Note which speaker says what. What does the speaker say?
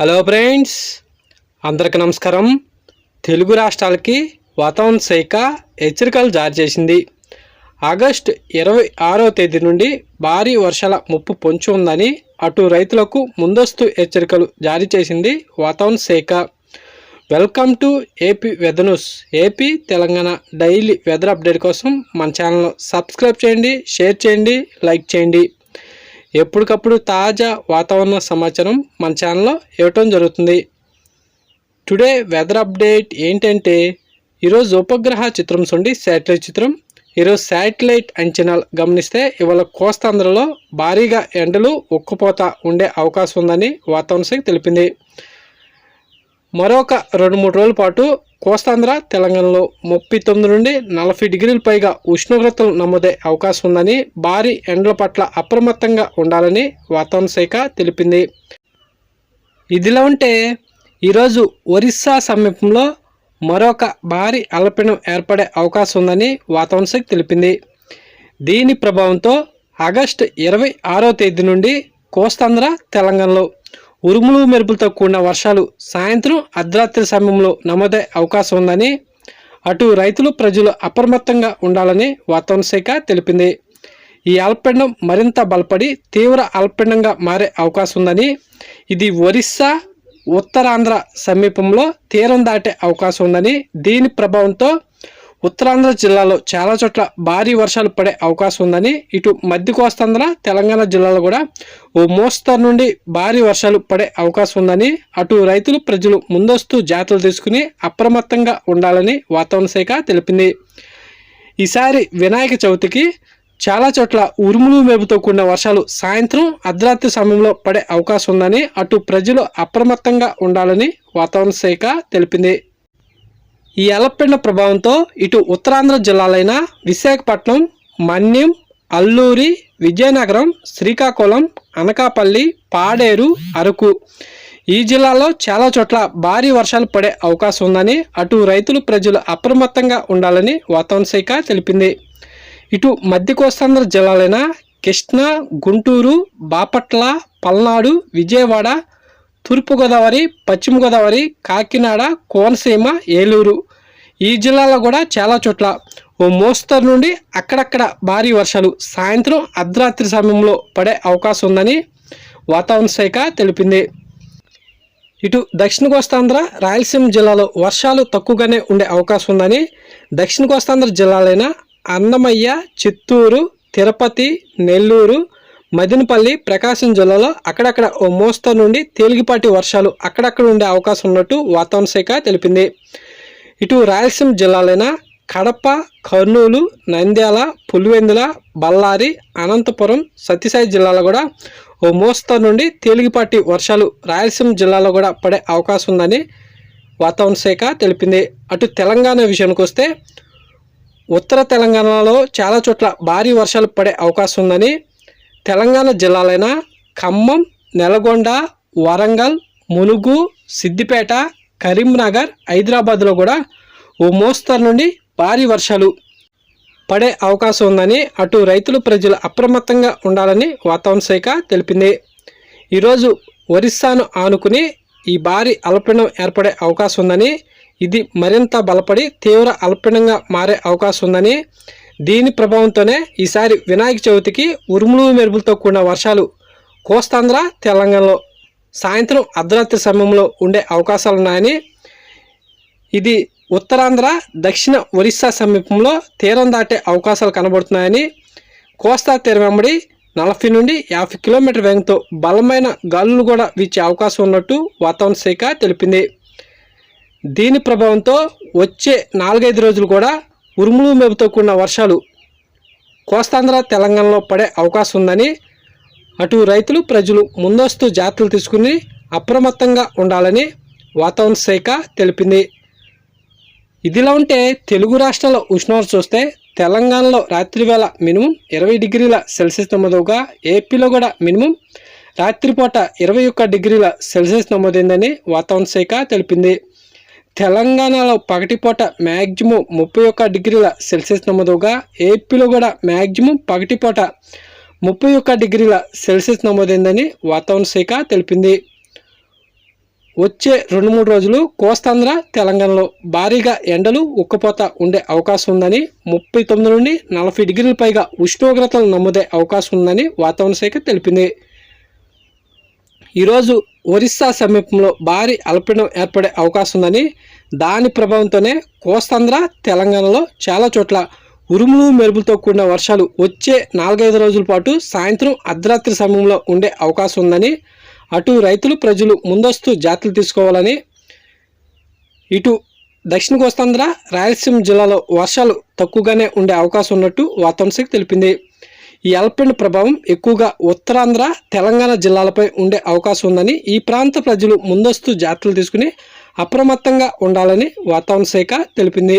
Speaker 1: Hello friends అందరికి నమస్కారం. తెలుగు రాష్ట్రాలకి వాతావరణ శాఖ హెచ్చరికలు జారీ చేసింది. ఆగస్టు ఇరవై ఆరో తేదీ నుండి భారీ వర్షాల ముప్పు పొంచి ఉందని అటు రైతులకు ముందస్తు హెచ్చరికలు జారీ చేసింది వాతావరణ శాఖ. Welcome to AP weather news AP Telangana daily weather update కోసం మన ఛానల్ సబ్స్క్రైబ్ చేయండి షేర్ చేయండి లైక్ చేయండి. ఎప్పటికప్పుడు తాజా వాతావరణ సమాచారం మన ఛానల్లో ఇవ్వటం జరుగుతుంది. టుడే వెదర్ అప్డేట్ ఏంటంటే ఈరోజు ఉపగ్రహ చిత్రం చూండి శాటిలైట్ చిత్రం. ఈరోజు శాటిలైట్ అంచనాలు గమనిస్తే ఇవాళ కోస్తాంధ్రలో భారీగా ఎండలు ఉక్కుపోత ఉండే అవకాశం ఉందని వాతావరణ శాఖ తెలిపింది. మరొక రెండు మూడు రోజుల పాటు కోస్తాంధ్ర తెలంగాణలో ముప్పై తొమ్మిది నుండి నలభై డిగ్రీల పైగా ఉష్ణోగ్రతలు నమోదే అవకాశం ఉందని భారీ ఎండల పట్ల అప్రమత్తంగా ఉండాలని వాతావరణ శాఖ తెలిపింది. ఇదిలా ఉంటే ఈరోజు ఒరిస్సా సమీపంలో మరొక భారీ అల్పపీడనం ఏర్పడే అవకాశం ఉందని వాతావరణ శాఖ తెలిపింది. దీని ప్రభావంతో ఆగస్టు ఇరవై ఆరో తేదీ నుండి కోస్తాంధ్ర తెలంగాణలో ఉరుములు మెరుపులతో కూడిన వర్షాలు సాయంత్రం అర్ధరాత్రి సమయంలో నమోదే అవకాశం ఉందని అటు రైతులు ప్రజలు అప్రమత్తంగా ఉండాలని వాతావరణ శాఖ తెలిపింది. ఈ అల్పండం మరింత బలపడి తీవ్ర అల్పపీడనంగా మారే అవకాశం ఉందని ఇది ఒరిస్సా ఉత్తరాంధ్ర సమీపంలో తీరం దాటే అవకాశం ఉందని దీని ప్రభావంతో ఉత్తరాంధ్ర జిల్లాలో చాలా చోట్ల భారీ వర్షాలు పడే అవకాశం ఉందని ఇటు మధ్య కోస్తాంధ్ర తెలంగాణ జిల్లాలో కూడా ఓ మోస్తరు నుండి భారీ వర్షాలు పడే అవకాశం ఉందని అటు రైతులు ప్రజలు ముందస్తు జాగ్రత్తలు తీసుకుని అప్రమత్తంగా ఉండాలని వాతావరణ శాఖ తెలిపింది. ఈసారి వినాయక చవితికి చాలా చోట్ల ఉరుములు మేపుతో కూడిన వర్షాలు సాయంత్రం అర్ధరాత్రి సమయంలో పడే అవకాశం ఉందని అటు ప్రజలు అప్రమత్తంగా ఉండాలని వాతావరణ శాఖ తెలిపింది. ఈ అలపిండ ప్రభావంతో ఇటు ఉత్తరాంధ్ర జిల్లాలైన విశాఖపట్నం మన్యం అల్లూరి విజయనగరం శ్రీకాకుళం అనకాపల్లి పాడేరు అరకు. ఈ జిల్లాలో చాలా చోట్ల భారీ వర్షాలు పడే అవకాశం ఉందని అటు రైతులు ప్రజలు అప్రమత్తంగా ఉండాలని వాతావరణ శాఖ తెలిపింది. ఇటు మధ్య కోస్తాంధ్ర జిల్లాలైన కృష్ణా గుంటూరు బాపట్ల పల్నాడు విజయవాడ తూర్పుగోదావరి పశ్చిమ గోదావరి కాకినాడ కోనసీమ ఏలూరు. ఈ జిల్లాలో కూడా చాలా చోట్ల ఓ మోస్తరు నుండి అక్కడక్కడ భారీ వర్షాలు సాయంత్రం అర్ధరాత్రి సమయంలో పడే అవకాశం ఉందని వాతావరణ శాఖ తెలిపింది. ఇటు దక్షిణ కోస్తాంధ్ర రాయలసీమ జిల్లాలో వర్షాలు తక్కువగానే ఉండే అవకాశం ఉందని దక్షిణ కోస్తాంధ్ర జిల్లాలైన అన్నమయ్య చిత్తూరు తిరుపతి నెల్లూరు మదినపల్లి ప్రకాశం జిల్లాలో అక్కడక్కడ ఓ మోస్తరు నుండి తేలికపాటి వర్షాలు అక్కడక్కడ ఉండే అవకాశం ఉన్నట్టు వాతావరణ శాఖ తెలిపింది. ఇటు రాయలసీమ జిల్లాలైన కడప కర్నూలు నంద్యాల పులివెందుల బళ్ళారి అనంతపురం సత్యసాయి జిల్లాలో కూడా ఓ మోస్తరు నుండి తేలికపాటి వర్షాలు రాయలసీమ జిల్లాలో కూడా పడే అవకాశం ఉందని వాతావరణ శాఖ తెలిపింది. అటు తెలంగాణ విషయానికి వస్తే ఉత్తర తెలంగాణలో చాలా చోట్ల భారీ వర్షాలు పడే అవకాశం ఉందని తెలంగాణ జిల్లాలైన ఖమ్మం నెలగొండ వరంగల్ ములుగు సిద్దిపేట కరీంనగర్ హైదరాబాద్లో కూడా ఓ మోస్తరు నుండి భారీ వర్షాలు పడే అవకాశం ఉందని అటు రైతులు ప్రజలు అప్రమత్తంగా ఉండాలని వాతావరణ శాఖ తెలిపింది. ఈరోజు ఒరిస్సాను ఆనుకుని ఈ భారీ అల్పపీడనం ఏర్పడే అవకాశం ఉందని ఇది మరింత బలపడి తీవ్ర అల్పపీడనంగా మారే అవకాశం ఉందని దీని ప్రభావంతోనే ఈసారి వినాయక చవితికి ఉరుములు మెరుపులతో కూడిన వర్షాలు కోస్తాంధ్ర తెలంగాణలో సాయంత్రం అర్ధరాత్రి సమయంలో ఉండే అవకాశాలు ఉన్నాయని ఇది ఉత్తరాంధ్ర దక్షిణ ఒరిస్సా సమీపంలో తీరం దాటే అవకాశాలు కనబడుతున్నాయని కోస్తా తీరం వెంబడి నలభై నుండి యాభై కిలోమీటర్ వేగంతో బలమైన గాలులు కూడా వీచే అవకాశం ఉన్నట్టు వాతావరణ శాఖ తెలిపింది. దీని ప్రభావంతో వచ్చే నాలుగైదు రోజులు కూడా ఉరుములు మెబుతో కూడిన వర్షాలు కోస్తాంధ్ర తెలంగాణలో పడే అవకాశం ఉందని అటు రైతులు ప్రజలు ముందస్తు జాగ్రత్తలు తీసుకుని అప్రమత్తంగా ఉండాలని వాతావరణ శాఖ తెలిపింది. ఇదిలా ఉంటే తెలుగు రాష్ట్రాల ఉష్ణోగ్రత చూస్తే తెలంగాణలో రాత్రి వేళ మినిమం ఇరవై డిగ్రీల సెల్సియస్ నమోదవుగా ఏపీలో కూడా మినిమం రాత్రిపూట ఇరవై ఒక్క డిగ్రీల సెల్సియస్ నమోదైందని వాతావరణ శాఖ తెలిపింది. తెలంగాణలో పగటిపూట మ్యాక్సిమం ముప్పై ఒక్క డిగ్రీల సెల్సియస్ నమోదుగా ఏపీలో కూడా మ్యాక్సిమం పగటిపూట ముప్పై ఒక్క డిగ్రీల సెల్సియస్ నమోదైందని వాతావరణ శాఖ తెలిపింది. వచ్చే రెండు మూడు రోజులు కోస్తాంధ్ర తెలంగాణలో భారీగా ఎండలు ఉక్కపోత ఉండే అవకాశం ఉందని ముప్పై తొమ్మిది నుండి నలభై డిగ్రీల పైగా ఉష్ణోగ్రతలు నమోదే అవకాశం ఉందని వాతావరణ శాఖ తెలిపింది. ఈరోజు ఒరిస్సా సమీపంలో భారీ అల్పీడం ఏర్పడే అవకాశం ఉందని దాని ప్రభావంతోనే కోస్తాంధ్ర తెలంగాణలో చాలా చోట్ల ఉరుములు మెరుపులతో కూడిన వర్షాలు వచ్చే నాలుగైదు రోజుల పాటు సాయంత్రం అర్ధరాత్రి సమయంలో ఉండే అవకాశం ఉందని అటు రైతులు ప్రజలు ముందస్తు జాగ్రత్తలు తీసుకోవాలని ఇటు దక్షిణ కోస్తాంధ్ర రాయలసీమ జిల్లాలో వర్షాలు తక్కువగానే ఉండే అవకాశం ఉన్నట్టు వాతావరణ శాఖ తెలిపింది. ఈ అల్పపీడన ప్రభావం ఎక్కువగా ఉత్తరాంధ్ర తెలంగాణ జిల్లాలపై ఉండే అవకాశం ఉందని ఈ ప్రాంత ప్రజలు ముందస్తు జాగ్రత్తలు తీసుకుని అప్రమత్తంగా ఉండాలని వాతావరణ శాఖ తెలిపింది.